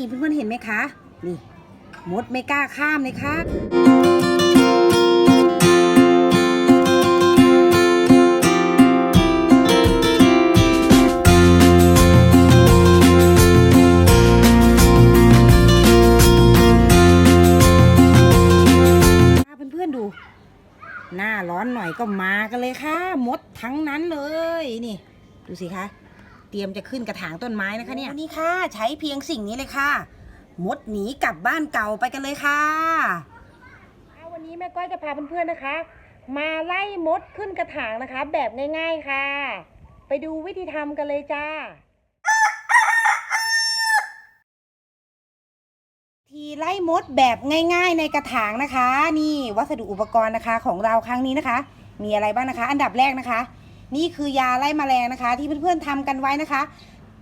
นี่เพื่อนๆเห็นไหมคะ นี่ มดไม่กล้าข้ามเลยค่ะเพื่อนๆดูหน้าร้อนหน่อยก็มากันเลยค่ะ มดทั้งนั้นเลย นี่ ดูสิคะ เตรียมจะขึ้นกระถางต้นไม้นะคะเนี่ย นี่ค่ะ ใช้เพียงสิ่งนี้เลยค่ะ มดหนีกลับบ้านเก่าไปกันเลยค่ะ วันนี้แม่ก้อยจะพาเพื่อนๆนะคะ มาไล่มดขึ้นกระถางนะคะ แบบง่าย ๆค่ะ ไปดูวิธีทำกันเลยจ้า ทีไล่มดแบบง่าย ๆ ในกระถางนะคะ นี่วัสดุอุปกรณ์นะคะของเราครั้งนี้นะคะ มีอะไรบ้างนะคะ อันดับแรกนะคะ นี่คือยาไล่แมลงนะคะ ที่เพื่อนๆทำกันไว้นะคะ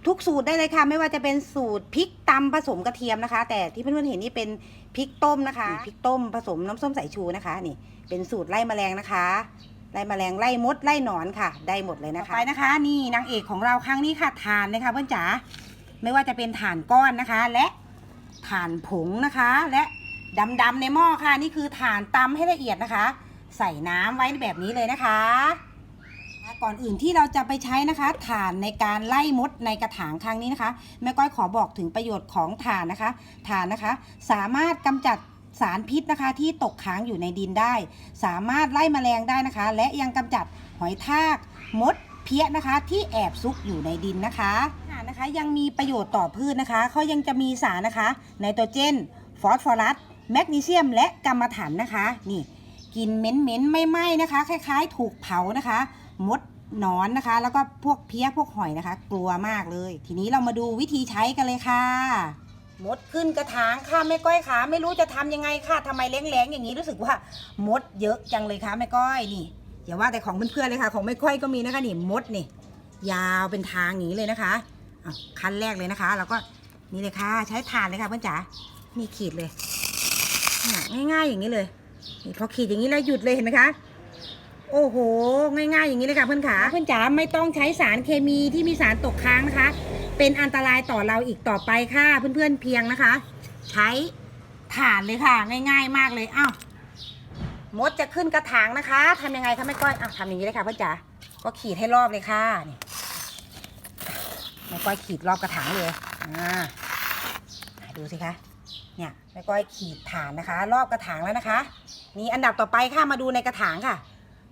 ทุกสูตรได้เลยค่ะ ไม่ว่าจะเป็นสูตรพริกตำผสมกระเทียมนะคะ แต่ที่เพื่อนๆเห็นนี่เป็นพริกต้มนะคะพริกต้มผสมน้ำส้มสายชูนะคะ นี่ เป็นสูตรไล่แมลงนะคะไล่แมลงไล่มดไล่หนอนค่ะ ได้หมดเลยนะคะไปนะคะ นี่นางเอกของเราครั้งนี้ค่ะถ่านเลยค่ะเพื่อนจ๋าไม่ว่าจะเป็นถ่านก้อนนะคะ และถ่านผงนะคะ และดำๆในหม้อค่ะ นี่คือถ่านตำให้ละเอียดนะคะ ใส่น้ำไว้แบบนี้เลยนะคะ ก่อนอื่นที่เราจะไปใช้นะคะถ่านในการไล่มดในกระถางครั้งนี้นะคะแม่ก้อยขอบอกถึงประโยชน์ของถ่านนะคะถ่านนะคะ สามารถกำจัดสารพิษนะคะที่ตกค้างอยู่ในดินได้ สามารถไล่แมลงได้นะคะ และยังกำจัดหอยทากมดเพี้ยนะคะที่แอบซุกอยู่ในดินนะคะถ่านนะคะ ยังมีประโยชน์ต่อพืชนะคะเขายังจะมีสารนะคะไนโตรเจน ฟอสฟอรัส แมกนีเซียม และกัมมันถันนะคะ นี่ กินเหม็นๆไม่ไหม้นะคะ คล้ายๆ ถูกเผานะคะ มดหนอนนะคะ แล้วก็พวกเพี้ยพวกหอยนะคะ กลัวมากเลย ทีนี้เรามาดูวิธีใช้กันเลยค่ะ มดขึ้นกระถางค่ะแม่ก้อยขาไม่รู้จะทำยังไงค่ะทำไมแรงๆอย่างนี้รู้สึกว่ามดเยอะจังเลยค่ะแม่ก้อยนี่อย่าว่าแต่ของเพื่อนๆเลยค่ะ ของแม่ก้อยก็มีนะคะนี่มดนี่ยาวเป็นทางอย่างนี้เลยนะคะขั้นแรกเลยนะคะเราก็นี่เลยค่ะใช้ถ่านเลยค่ะเพื่อนจ๋านี่ขีดเลยเนี่ยง่ายๆอย่างนี้เลยนี่พอขีดอย่างนี้แล้วหยุดเลยเห็นไหมคะ โอ้โห ง่ายๆอย่างนี้เลยค่ะเพื่อนขาเพื่อนจ๋าไม่ต้องใช้สารเคมีที่มีสารตกค้างนะคะ เป็นอันตรายต่อเราอีกต่อไปค่ะเพื่อนๆเพียงนะคะ ใช้ถ่านเลยค่ะ ง่าย ๆ มากเลยอ้าวมดจะขึ้นกระถางนะคะทำยังไงคะแม่ก้อยอะทำอย่างนี้เลยค่ะเพื่อนจ๋าก็ขีดให้รอบเลยค่ะนี่แม่ก้อยขีดรอบกระถางเลยอ่าดูสิคะเนี่ยแม่ก้อยขีดฐานนะคะ รอบกระถางแล้วนะคะ นี่อันดับต่อไปค่ะมาดูในกระถางค่ะ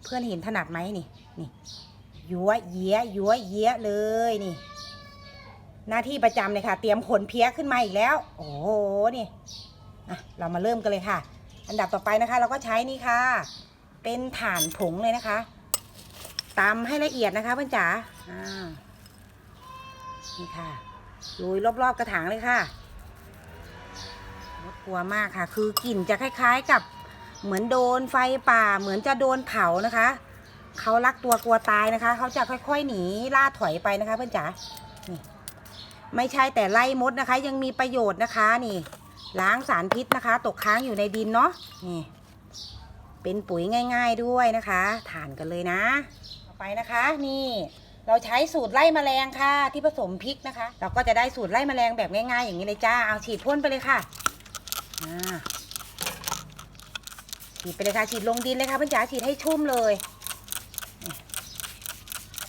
เพื่อนเห็นถนัดไหมนี่ นี่ยัวเยี้ยยัวเยี้ยเลยนี่ หน้าที่ประจำเลยค่ะ เตรียมขนเพี้ยขึ้นมาอีกแล้ว โอ้โหนี่อะเรามาเริ่มกันเลยค่ะ อันดับต่อไปนะคะ เราก็ใช้นี่ค่ะ เป็นถ่านผงเลยนะคะตำให้ละเอียดนะคะเพื่อนจ๋าอ่านี่ค่ะโรยรอบๆกระถางเลยค่ะรบกลัวมากค่ะ คือกลิ่นจะคล้าย ๆกับ เหมือนโดนไฟป่าเหมือนจะโดนเผานะคะ เขารักตัวกลัวตายนะคะ เขาจะค่อยๆหนีล่าถอยไปนะคะเพื่อนจ๋านี่ไม่ใช่แต่ไล่มดนะคะ ยังมีประโยชน์นะคะนี่ล้างสารพิษนะคะ ตกค้างอยู่ในดินเนาะนี่เป็นปุ๋ยง่าย ๆด้วยนะคะทานกันเลยนะต่อไปนะคะ นี่เราใช้สูตรไล่แมลงค่ะ ที่ผสมพริกนะคะ เราก็จะได้สูตรไล่แมลงแบบง่ายๆ อย่างนี้เลยจ้าเอาฉีดพ่นไปเลยค่ะอ่า ฉีดไปเลยค่ะ ฉีดลงดินเลยค่ะเพื่อนจ๋าฉีดให้ชุ่มเลย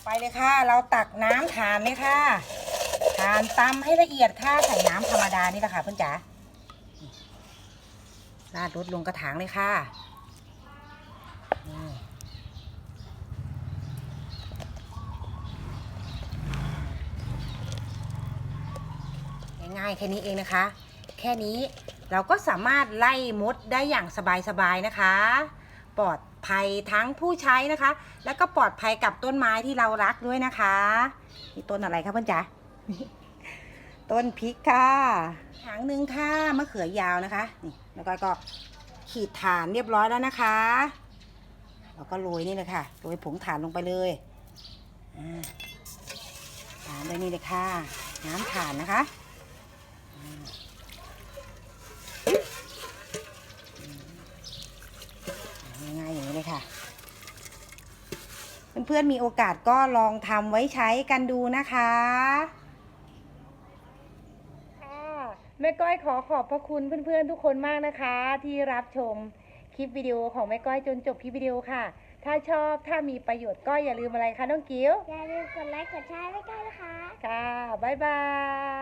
ไปเลยค่ะ เราตักน้ำทานเลยค่ะทานตำให้ละเอียดค่ะใส่น้ำธรรมดานี่แหละค่ะเพื่อนจ๋าราดรดลงกระถางเลยค่ะง่ายๆแค่นี้เองนะคะ แค่นี้ เราก็สามารถไล่มดได้อย่างสบายๆนะคะ ปลอดภัยทั้งผู้ใช้นะคะ แล้วก็ปลอดภัยกับต้นไม้ที่เรารักด้วยนะคะนี่ต้นอะไรคะเพื่อนจ๋าต้นพริกค่ะหางหนึ่งค่ะมะเขือยาวนะคะนี่แล้วก็ก็ขีดฐานเรียบร้อยแล้วนะคะแล้วก็โรยนี่เลยค่ะโรยผงฐานลงไปเลยอ่าตามด้วยนี่เลยค่ะ น้ำฐานนะคะ ง่ายๆอย่างนี้เลยค่ะ เพื่อนๆมีโอกาสก็ลองทำไว้ใช้กันดูนะคะค่ะแม่ก้อยขอขอบพระคุณเพื่อนๆทุกคนมากนะคะ ที่รับชมคลิปวิดีโอของแม่ก้อยจนจบคลิปวิดีโอค่ะ ถ้าชอบถ้ามีประโยชน์ก็อย่าลืมอะไรคะน้องกิ้วอย่าลืมกดไลค์กดแชร์ไว้กันนะคะค่ะบ๊ายบาบ๊ายยบาย